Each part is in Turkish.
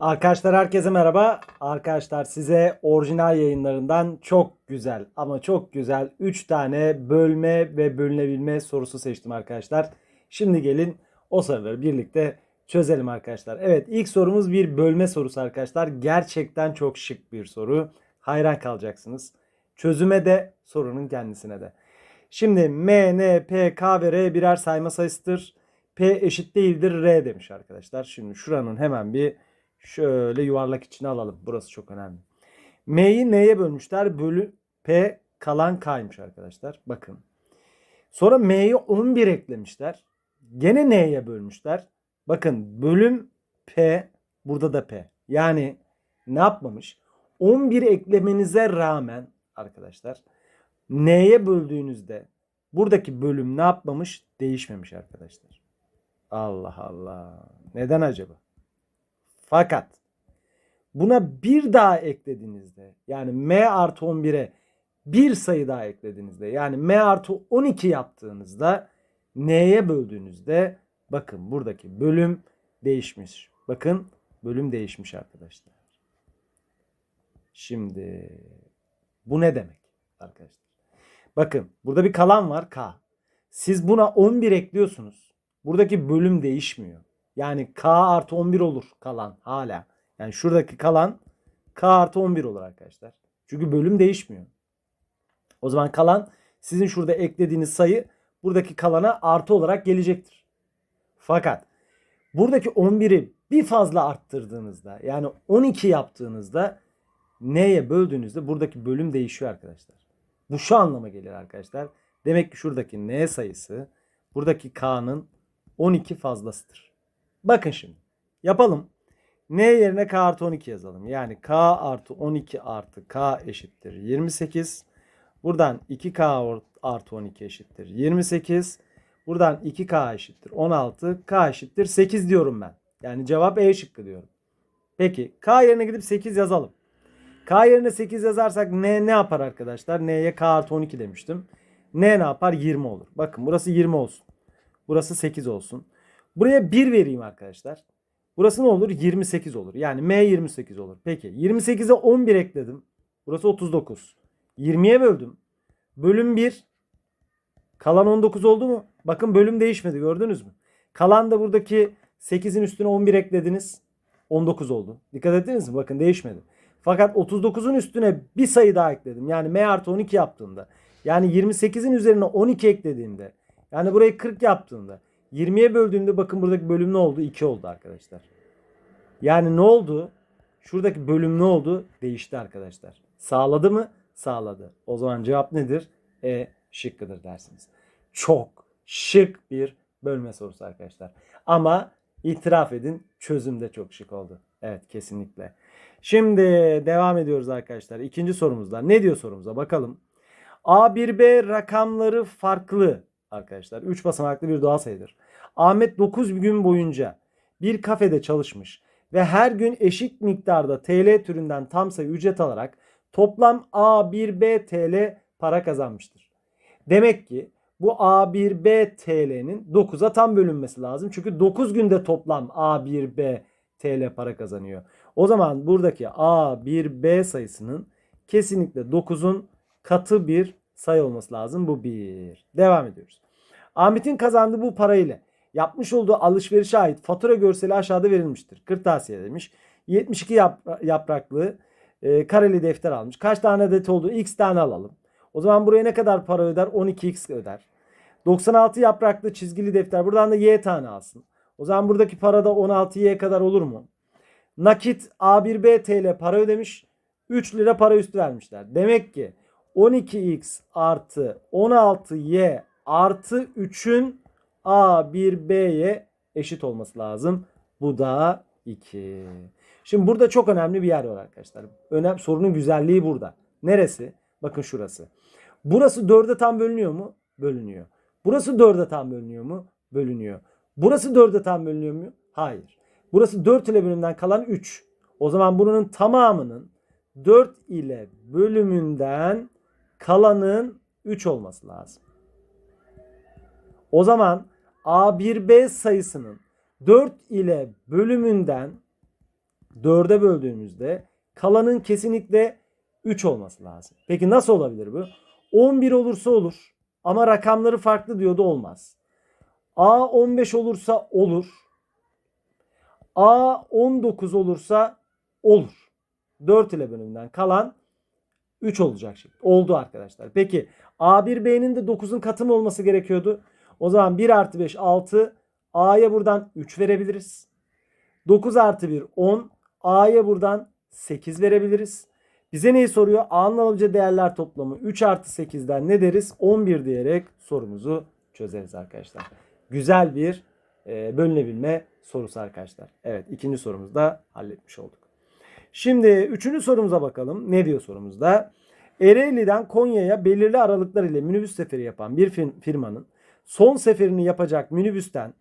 Arkadaşlar herkese merhaba. Arkadaşlar size orijinal yayınlarından çok güzel ama çok güzel 3 tane bölme ve bölünebilme sorusu seçtim arkadaşlar. Şimdi gelin o soruları birlikte çözelim arkadaşlar. Evet ilk sorumuz bir bölme sorusu arkadaşlar. Gerçekten çok şık bir soru. Hayran kalacaksınız. Çözüme de sorunun kendisine de. Şimdi M, N, P, K ve R birer sayma sayısıdır. P eşit değildir R demiş arkadaşlar. Şimdi şuranın hemen bir şöyle yuvarlak içine alalım. Burası çok önemli. M'yi N'ye bölmüşler. Bölü P kalan K'ymış arkadaşlar. Bakın. Sonra M'yi 11 eklemişler. Gene N'ye bölmüşler. Bakın bölüm P burada da P. Yani ne yapmamış? 11 eklemenize rağmen arkadaşlar N'ye böldüğünüzde buradaki bölüm ne yapmamış? Değişmemiş arkadaşlar. Allah Allah. Neden acaba? Fakat buna bir daha eklediğinizde yani m artı 11'e bir sayı daha eklediğinizde yani m artı 12 yaptığınızda n'ye böldüğünüzde bakın buradaki bölüm değişmiş. Bakın bölüm değişmiş arkadaşlar. Şimdi bu ne demek arkadaşlar? Bakın burada bir kalan var k. Siz buna 11 ekliyorsunuz. Buradaki bölüm değişmiyor. Yani k artı 11 olur kalan hala. Yani şuradaki kalan k artı 11 olur arkadaşlar. Çünkü bölüm değişmiyor. O zaman kalan sizin şurada eklediğiniz sayı buradaki kalana artı olarak gelecektir. Fakat buradaki 11'i bir fazla arttırdığınızda yani 12 yaptığınızda neye böldüğünüzde buradaki bölüm değişiyor arkadaşlar. Bu şu anlama gelir arkadaşlar. Demek ki şuradaki n sayısı buradaki k'nın 12 fazlasıdır. Bakın şimdi. Yapalım. N yerine K artı 12 yazalım. Yani K artı 12 artı K eşittir 28. Buradan 2K artı 12 eşittir 28. Buradan 2K eşittir 16. K eşittir 8 diyorum ben. Yani cevap E şıkkı diyorum. Peki K yerine gidip 8 yazalım. K yerine 8 yazarsak N ne yapar arkadaşlar? N'ye K artı 12 demiştim. N ne yapar? 20 olur. Bakın burası 20 olsun. Burası 8 olsun. Buraya 1 vereyim arkadaşlar. Burası ne olur? 28 olur. Yani M 28 olur. Peki 28'e 11 ekledim. Burası 39. 20'ye böldüm. Bölüm 1. Kalan 19 oldu mu? Bakın bölüm değişmedi gördünüz mü? Kalan da buradaki 8'in üstüne 11 eklediniz. 19 oldu. Dikkat ettiniz mi? Bakın değişmedi. Fakat 39'un üstüne bir sayı daha ekledim. Yani M artı 12 yaptığında. Yani 28'in üzerine 12 eklediğimde. Yani burayı 40 yaptığında. 20'ye böldüğümde bakın buradaki bölüm ne oldu? 2 oldu arkadaşlar. Yani ne oldu? Şuradaki bölüm ne oldu? Değişti arkadaşlar. Sağladı mı? Sağladı. O zaman cevap nedir? E şıkkıdır dersiniz. Çok şık bir bölme sorusu arkadaşlar. Ama itiraf edin çözüm de çok şık oldu. Evet kesinlikle. Şimdi devam ediyoruz arkadaşlar. İkinci sorumuzda. Ne diyor sorumuza bakalım. A1B rakamları farklı arkadaşlar. 3 basamaklı bir doğal sayıdır. Ahmet 9 gün boyunca bir kafede çalışmış ve her gün eşit miktarda TL türünden tam sayı ücret alarak toplam A1B TL para kazanmıştır. Demek ki bu A1B TL'nin 9'a tam bölünmesi lazım. Çünkü 9 günde toplam A1B TL para kazanıyor. O zaman buradaki A1B sayısının kesinlikle 9'un katı bir sayı olması lazım. Bu bir. Devam ediyoruz. Ahmet'in kazandığı bu parayla yapmış olduğu alışverişe ait fatura görseli aşağıda verilmiştir. Kırtasiye demiş. 72 yap- yapraklı e, kareli defter almış. Kaç tane adet olduğu x tane alalım. O zaman buraya ne kadar para öder? 12x öder. 96 yapraklı çizgili defter. Buradan da y tane alsın. O zaman buradaki para da 16y kadar olur mu? Nakit A1B TL para ödemiş. 3 lira para üstü vermişler. Demek ki 12x artı 16y artı 3'ün A1B'ye eşit olması lazım. Bu da 2. Şimdi burada çok önemli bir yer var arkadaşlar. Önem, sorunun güzelliği burada. Neresi? Bakın şurası. Burası 4'e tam bölünüyor mu? Bölünüyor. Burası 4'e tam bölünüyor mu? Bölünüyor. Burası 4'e tam bölünüyor mu? Hayır. Burası 4 ile bölümünden kalan 3. O zaman bunun tamamının 4 ile bölümünden kalanın 3 olması lazım. O zaman A1B sayısının 4 ile bölümünden 4'e böldüğümüzde kalanın kesinlikle 3 olması lazım. Peki nasıl olabilir bu? 11 olursa olur ama rakamları farklı diyordu olmaz. A 15 olursa olur. A 19 olursa olur. 4 ile bölümünden kalan 3 olacak şimdi. Oldu arkadaşlar. Peki A1B'nin de 9'un katı mı olması gerekiyordu? O zaman 1 artı 5 6. A'ya buradan 3 verebiliriz. 9 artı 1 10. A'ya buradan 8 verebiliriz. Bize neyi soruyor? A'nın alabileceği değerler toplamı 3 artı 8'den ne deriz? 11 diyerek sorumuzu çözeriz arkadaşlar. Güzel bir bölünebilme sorusu arkadaşlar. Evet ikinci sorumuzu da halletmiş olduk. Şimdi üçüncü sorumuza bakalım. Ne diyor sorumuzda? Ereğli'den Konya'ya belirli aralıklar ile minibüs seferi yapan bir fir- firmanın son seferini yapacak minibüsten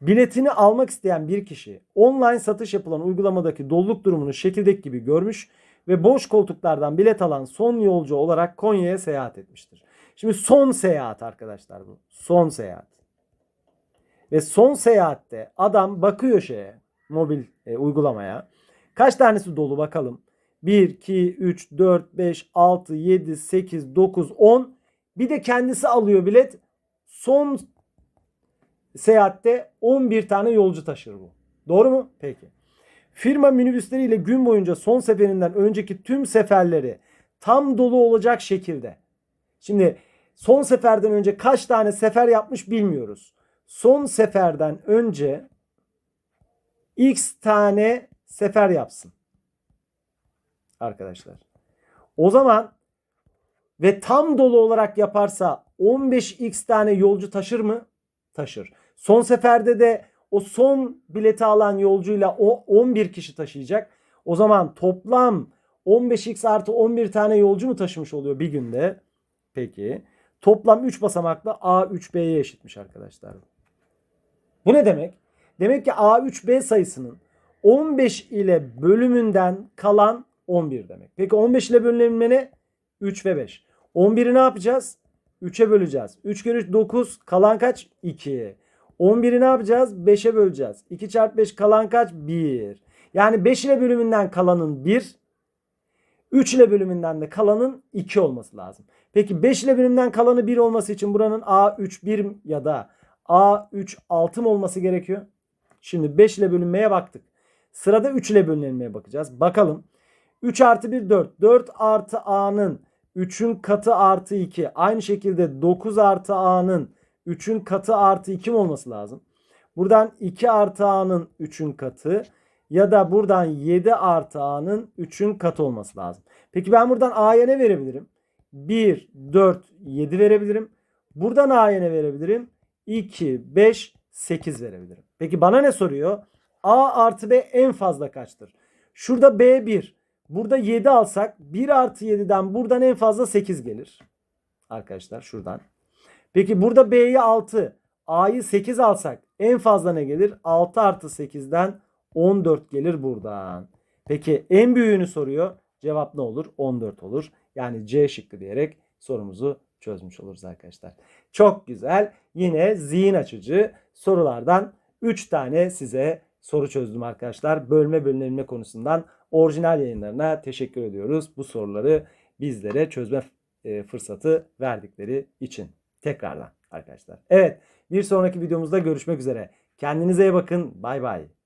biletini almak isteyen bir kişi online satış yapılan uygulamadaki doluluk durumunu şekildeki gibi görmüş ve boş koltuklardan bilet alan son yolcu olarak Konya'ya seyahat etmiştir. Şimdi son seyahat arkadaşlar bu. Son seyahat. Ve son seyahatte adam bakıyor şeye mobil e, uygulamaya. Kaç tanesi dolu bakalım. 1, 2, 3, 4, 5, 6, 7, 8, 9, 10. Bir de kendisi alıyor bilet. Son seyahatte 11 tane yolcu taşır bu. Doğru mu? Peki. Firma minibüsleriyle gün boyunca son seferinden önceki tüm seferleri tam dolu olacak şekilde. Şimdi son seferden önce kaç tane sefer yapmış bilmiyoruz. Son seferden önce x tane sefer yapsın. Arkadaşlar. O zaman ve tam dolu olarak yaparsa 15x tane yolcu taşır mı? Taşır. Son seferde de o son bileti alan yolcuyla o 11 kişi taşıyacak. O zaman toplam 15x artı 11 tane yolcu mu taşımış oluyor bir günde? Peki. Toplam 3 basamaklı A3B'ye eşitmiş arkadaşlar. Bu ne demek? Demek ki A3B sayısının 15 ile bölümünden kalan 11 demek. Peki 15 ile bölünme ne? 3 ve 5. 11'i ne yapacağız? 3'e böleceğiz. 3 kere 3 9 kalan kaç? 2. 11'i ne yapacağız? 5'e böleceğiz. 2 çarpı 5 kalan kaç? 1. Yani 5 ile bölümünden kalanın 1. 3 ile bölümünden de kalanın 2 olması lazım. Peki 5 ile bölümünden kalanı 1 olması için buranın A3 1 ya da A3 6 mı olması gerekiyor? Şimdi 5 ile bölünmeye baktık. Sırada 3 ile bölünmeye bakacağız. Bakalım. 3 artı 1 4. 4 artı A'nın 3'ün katı artı 2. Aynı şekilde 9 artı A'nın 3'ün katı artı 2 mi olması lazım? Buradan 2 artı A'nın 3'ün katı ya da buradan 7 artı A'nın 3'ün katı olması lazım. Peki ben buradan A'ya ne verebilirim? 1, 4, 7 verebilirim. Buradan A'ya ne verebilirim? 2, 5, 8 verebilirim. Peki bana ne soruyor? A artı B en fazla kaçtır? Şurada B 1. Burada 7 alsak 1 artı 7'den buradan en fazla 8 gelir. Arkadaşlar şuradan. Peki burada B'yi 6. A'yı 8 alsak en fazla ne gelir? 6 artı 8'den 14 gelir buradan. Peki en büyüğünü soruyor. Cevap ne olur? 14 olur. Yani C şıkkı diyerek sorumuzu çözmüş oluruz arkadaşlar. Çok güzel. Yine zihin açıcı sorulardan 3 tane size soru çözdüm arkadaşlar. Bölme bölünme konusundan orijinal yayınlarına teşekkür ediyoruz. Bu soruları bizlere çözme e, fırsatı verdikleri için. Tekrardan arkadaşlar. Evet bir sonraki videomuzda görüşmek üzere. Kendinize iyi bakın. Bay bay.